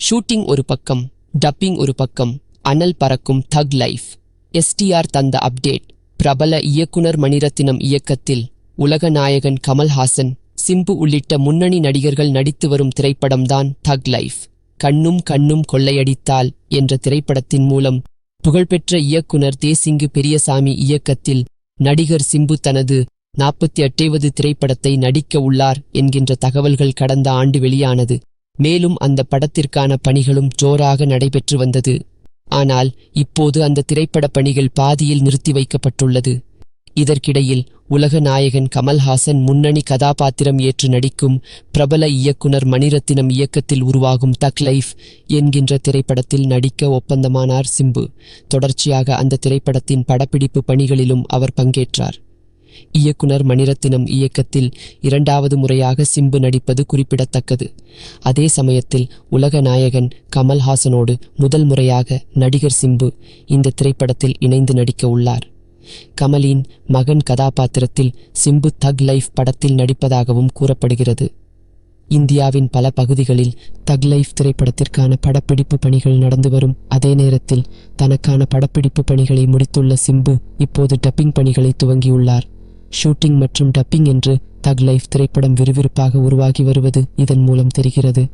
Shooting ஒரு பக்கம் dubbing ஒரு பக்கம் அனல் பறக்கும் தக் லைஃப் எஸ்டிஆர் தந்த அப்டேட் பிரபல இயக்குனர் மணிரத்தினம் இயக்கத்தில் உலக நாயகன் கமல்ஹாசன் சிம்பு உள்ளிட்ட முன்னணி நடிகர்கள் நடித்து வரும் திரைப்படம்தான் தக் லைஃப் கண்ணும் கண்ணும் கொள்ளையடித்தால் என்ற திரைப்படத்தின் மூலம் புகழ்பெற்ற இயக்குனர் தேசிங்கு பெரியசாமி இயக்கத்தில் நடிகர் சிம்பு தனது நாற்பத்தி எட்டாவது திரைப்படத்தை நடிக்க உள்ளார் என்கின்ற தகவல்கள் கடந்த ஆண்டு வெளியானது. மேலும் அந்த படத்திற்கான பணிகளும் ஜோராக நடைபெற்று வந்தது. ஆனால் இப்போது அந்த திரைப்பட பணிகள் பாதியில் நிறுத்தி வைக்கப்பட்டுள்ளது. இதற்கிடையில் உலக நாயகன் கமல்ஹாசன் முன்னணி கதாபாத்திரம் ஏற்று நடிக்கும் பிரபல இயக்குனர் மணிரத்தினம் இயக்கத்தில் உருவாகும் தக் லைஃப் என்கின்ற திரைப்படத்தில் நடிக்க ஒப்பந்தமானார் சிம்பு. தொடர்ச்சியாக அந்த திரைப்படத்தின் படப்பிடிப்பு பணிகளிலும் அவர் பங்கேற்றார். இயக்குனர் மணிரத்தினம் இயக்கத்தில் இரண்டாவது முறையாக சிம்பு நடிப்பது குறிப்பிடத்தக்கது. அதே சமயத்தில் உலக நாயகன் கமல்ஹாசனோடு முதல் முறையாக நடிகர் சிம்பு இந்த திரைப்படத்தில் இணைந்து நடிக்க உள்ளார். கமலின் மகன் கதாபாத்திரத்தில் சிம்பு தக் லைஃப் படத்தில் நடிப்பதாகவும் கூறப்படுகிறது. இந்தியாவின் பல பகுதிகளில் தக் லைஃப் திரைப்படத்திற்கான படப்பிடிப்பு பணிகள் நடந்து வரும் அதே நேரத்தில் தனக்கான படப்பிடிப்பு பணிகளை முடித்துள்ள சிம்பு இப்போது டப்பிங் பணிகளை துவங்கியுள்ளார். ஷூட்டிங் மற்றும் டப்பிங் என்று தக் லைஃப் திரைப்படம் விறுவிறுப்பாக உருவாகி வருவது இதன் மூலம் தெரிகிறது.